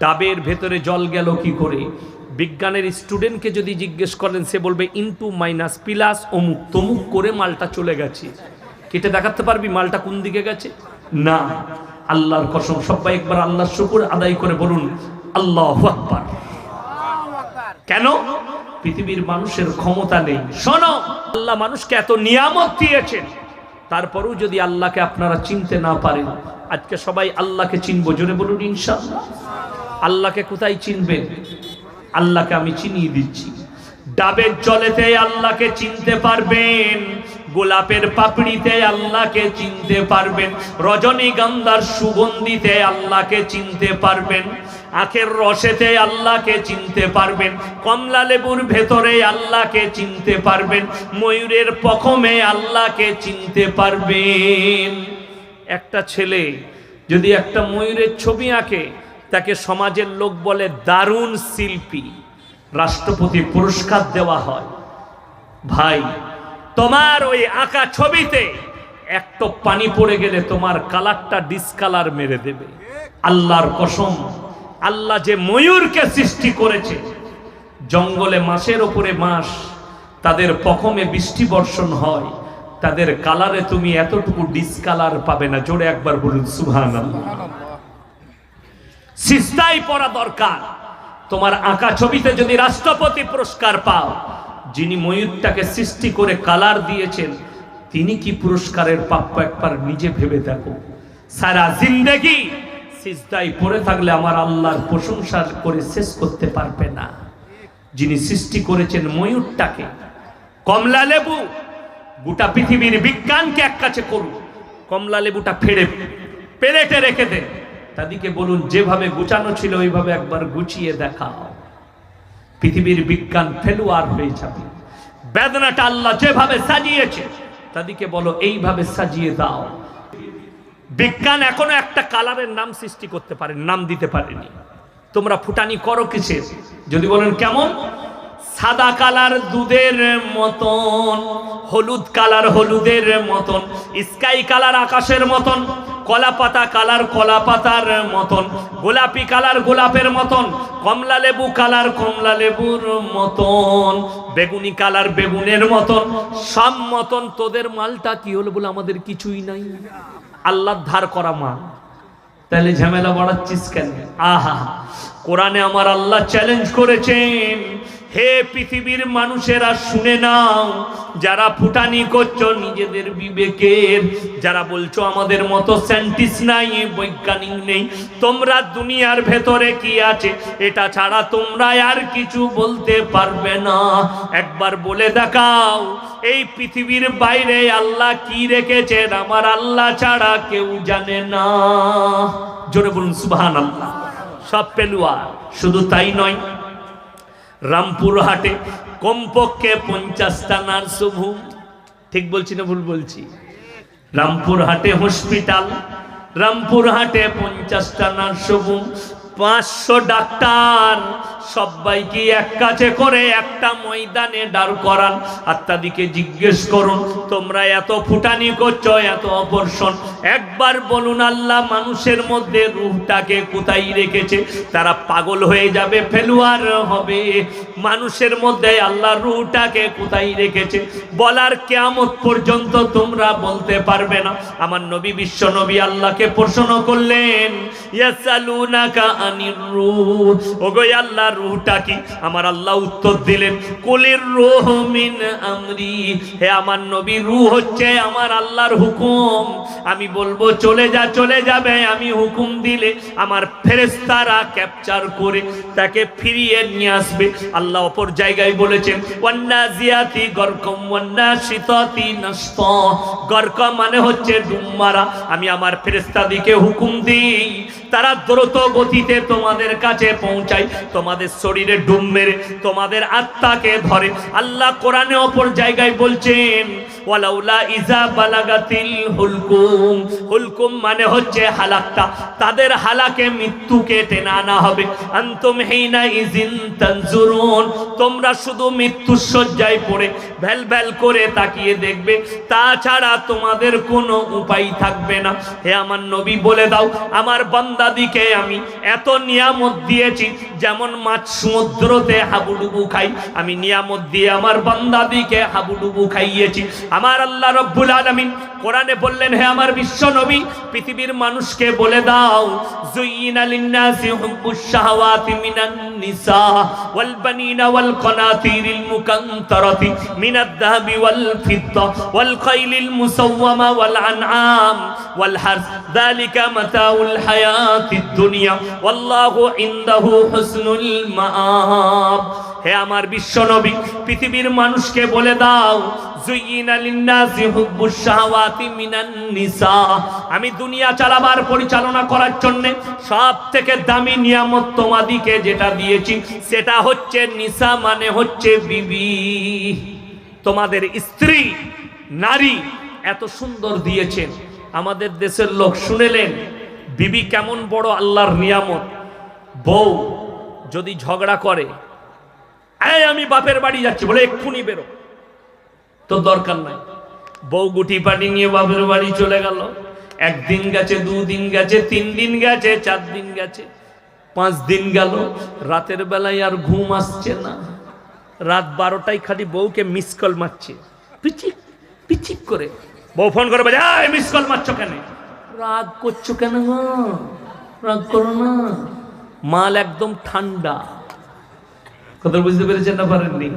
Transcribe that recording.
ডাবের ভেতরে জল গেল কি করে? বিজ্ঞানের স্টুডেন্টকে যদি জিজ্ঞেস করেন, সে বলবে, ইনটু মাইনাস প্লাস অমুক তমুক করে মালটা চলে গেছে। কেটে দেখাতে পারবি মালটা কোন দিকে গেছে? না। আল্লাহর কসম সবাই একবার আল্লাহর শুকুর আদায় করে বলুন, আল্লাহ আকবার। কেন? পৃথিবীর মানুষের ক্ষমতা নেই। শোনো, আল্লাহ মানুষকে এত নিয়ামত দিয়েছেন। তারপরেও যদি আল্লাহকে আপনারা চিনতে না পারেন, আজকে সবাই আল্লাহকে চিনবো। জোরে বলুন, ইনশাআল্লাহ। আল্লাহকে কোথায় চিনবেন আল্লাহকে আমি চিনিয়ে দিচ্ছি। ডাবের জলেতে আল্লাহকে চিনতে পারবেন, গোলাপের পাপড়িতে আল্লাহকে চিনতে পারবেন, রজনীগন্ধার সুগন্ধিতে আল্লাহকে চিনতে পারবেন, আখের রসেতে আল্লাহকে চিনতে পারবেন, কমলা লেবুর ভেতরে আল্লাহকে চিনতে পারবেন, ময়ূরের পখমে আল্লাহকে চিনতে পারবেন। একটা ছেলে যদি একটা ময়ূরের ছবি আঁকে তাকে সমাজের লোক বলে দারুণ শিল্পী। রাষ্ট্রপতি পুরস্কার দেওয়া হয়। ভাই, তোমার ওই আঁকা ছবিতে একটা পানি পড়ে গেলে তোমার কালারটা ডিসকালার মেরে দেবে। আল্লাহর কসম, আল্লাহ যে ময়ূরকে সৃষ্টি করেছে, জঙ্গলে মাসের ওপরে মাস তাদের পখমে বৃষ্টি বর্ষণ হয়, তাদের কালারে তুমি এতটুকু ডিসকালার পাবে না। জোরে একবার বলুন সুহান সিস্তাই পড়া দরকার। তোমার আঁকা ছবিতে যদি রাষ্ট্রপতি পুরস্কার পাও, যিনি ময়ূরটাকে সৃষ্টি করে কালার দিয়েছেন, তিনি কি পুরস্কারের প্রাপ্য একবার নিজে ভেবে দেখো। সারা জিন্দেগি সিজদাই পড়ে থাকলে আমার আল্লাহর প্রশংসা করে শেষ করতে পারবে না। যিনি সৃষ্টি করেছেন ময়ূরটাকে, কমলা লেবু, গোটা পৃথিবীর বিজ্ঞানকে এক কাছে করুন। কমলা লেবুটা ফেড়ে পেলেটে রেখে দেন। তাদেরকে বলুন, যেভাবে গুছানো ছিল, ওইভাবে একবার গুছিয়ে দেখাও। পৃথিবীর বিজ্ঞান ফেলুয়ার হয়ে যাবে। বেদনাটা আল্লাহ যেভাবে সাজিয়েছে, তাদেরকে বলো, এইভাবে সাজিয়ে দাও। বিজ্ঞান এখনও একটা কালারের নাম সৃষ্টি করতে পারে নাম দিতে পারেনি। তোমরা ফুটানি করো কিসের? যদি বলেন, কেমন? সাদা কালার দুধের মতন, হলুদ কালার হলুদের মতন, স্কাই কালার আকাশের মতন কলা পাতা কালার কলা পাতার মতন, গোলাপি কালার গোলাপের মতন, কমলা লেবু কালার কমলা লেবুর মতন, বেগুনি কালার বেগুনের মতন, সব মতন তোদের মালটা কি হলো বলে আমাদের কিছুই নাই। আল্লাহ ধার করা মাল। তাহলে ঝামেলা বাড়াচ্ছিস কেন? আহা, কোরআনে আমার আল্লাহ চ্যালেঞ্জ করেছেন। হে পৃথিবীর মানুষেরা, শুনে নাও। যারা ফুটানি করছ নিজেদের বিবেকের। যারা বলছো আমাদের মতো সায়েন্টিস্ট নাই, বৈজ্ঞানিক নেই, তোমরা দুনিয়ার ভেতরে কি আছে? এটা ছাড়া তোমরা আর কিছু বলতে পারবে না। একবার বলে দেখাও, এই পৃথিবীর বাইরে আল্লাহ কি রেখেছেন? আমার আল্লাহ ছাড়া কেউ জানে না। জোরে বলুন সুবহান আল্লাহ সব পেলুয়া, শুধু তাই নয় রামপুর হাটে কমপক্ষে পঞ্চাশটা নার্সভূম ঠিক বলছি না ভুল বলছি? রামপুরহাটে হসপিটাল রামপুরহাটে পঞ্চাশটা নার্সভূম পাঁচশো ডাক্তার সবাইকে এক কাছে করে একটা ময়দানে দাঁড় করান। আর তাদেরকে জিজ্ঞেস করুন, তোমরা এত ফুটানি করছ, এত অপর্ষণ একবার বলুন আল্লাহ, মানুষের মধ্যে রূহটাকে কোথায় রেখেছে? তারা পাগল হয়ে যাবে, ফেলুয়ার হবে। মানুষের মধ্যে আল্লাহ রূহটাকে কোথায় রেখেছে? বলার কেয়ামত পর্যন্ত তোমরা বলতে পারবে না। আমার নবী, বিশ্ব নবী আল্লাহকে প্রশ্ন করলেন, ইয়াসালুনাকা আনির রূহ ওগো, আল্লাহ রূহটা কি? আমার আল্লাহ উত্তর দিলেন, কুলির রূহ মিন আমরি। হে আমার নবী, রূহ হচ্ছে আমার আল্লাহর হুকুম। আমি বলব, চলে যা, চলে যাবে। আমি হুকুম দিলে আমার ফেরেশতারা ক্যাপচার করে তাকে ফিরিয়ে নিয়ে আসবে। আল্লাহ অপর জায়গায় বলেছেন, ওয়ান্নাজিয়াতি গরকম, ওয়ান্নাশিতাতি নাশত। গরকম মানে হচ্ছে ডুম মারা আমি আমার ফেরেশতাদিকে হুকুম দিই তারা দ্রুত গতিতে তোমাদের কাছে পৌঁছায়। তোমাদের শরীরে ডুম মেরে, তোমাদের আত্মাকে ধরে। আল্লাহ কোরআনে অপর জায়গায় বলছেন, ওয়ালাউলা ইজা বালাগাতিল হুলকুম। হুলকুম মানে হচ্ছে হালাকটা। তাদের হালাকে মৃত্যুকে টেনে আনা হবে। আন্তুম হিনা ইজিন তানজুরুন। তোমরা শুধু মৃত্যুর শয্যায় পড়ে ভ্যাল ভ্যাল করে তাকিয়ে দেখবে, তাছাড়া তোমাদের কোনো উপায় থাকবে না। হে আমার নবী বলে দাও, আমার বান্দাদিকে আমি এত নিয়ামত দিয়েছি, যেমন মাছ সমুদ্রতে হাবুডুবু খাই, আমি নিয়ামত দিয়ে আমার বান্দাদিকে হাবুডুবু খাইয়েছি। আমার আল্লাহ রব্বুল আলামিন কোরআনে বললেন, হে আমার বিশ্ব নবী, পৃথিবীর মানুষকে বলে দাও জুইনা শাহাওয়াতি মিনান নিসা ওয়াল বানিনা ওয়াল কনাতিরিল মুকান্তারাতি মিনাদ দাহাবি ওয়াল ফিদ্দা ওয়াল খাইলিল মুসাওয়ামা ওয়াল আনআম ওয়াল হারস। যালিকা মাতাউল হায়াতিদ দুনিয়া। ওয়াল্লাহু ইনদাহু হুসনুল মাআব। হে আমার বিশ্ব নবী, পৃথিবীর মানুষকে বলে দাও আমি দুনিয়া চালাবার পরিচালনা করার জন্য সব থেকে দামি নিয়ামত তোমাদিকে যেটা দিয়েছি, সেটা হচ্ছে নিসা মানে হচ্ছে বিবি। তোমাদের স্ত্রী, নারী এত সুন্দর দিয়েছেন। আমাদের দেশের লোক শুনেলেন, বিবি কেমন বড় আল্লাহর নিয়ামত। বউ যদি ঝগড়া করে এই, আমি বাপের বাড়ি যাচ্ছি, বলে এক্ষুনি বেরো। তোর দরকার নাই। বউ গুটি পাটি নিয়ে বাপের বাড়ি চলে গেল। একদিন গেছে, দুদিন গেছে তিন দিন গেছে চার দিন গেছে। পাঁচ দিন গেল, রাতের বেলায় আর ঘুম আসছে না। রাত বারোটায় খালি বউকে মিস কল মারছে। পিচিক পিচিক করে। বউ ফোন করে বলে মিস কল মারছো কেন? রাগ করছ কেন? রাগ করো না। মাল একদম ঠান্ডা। কথা বুঝতে পেরেছেন না পারেননি?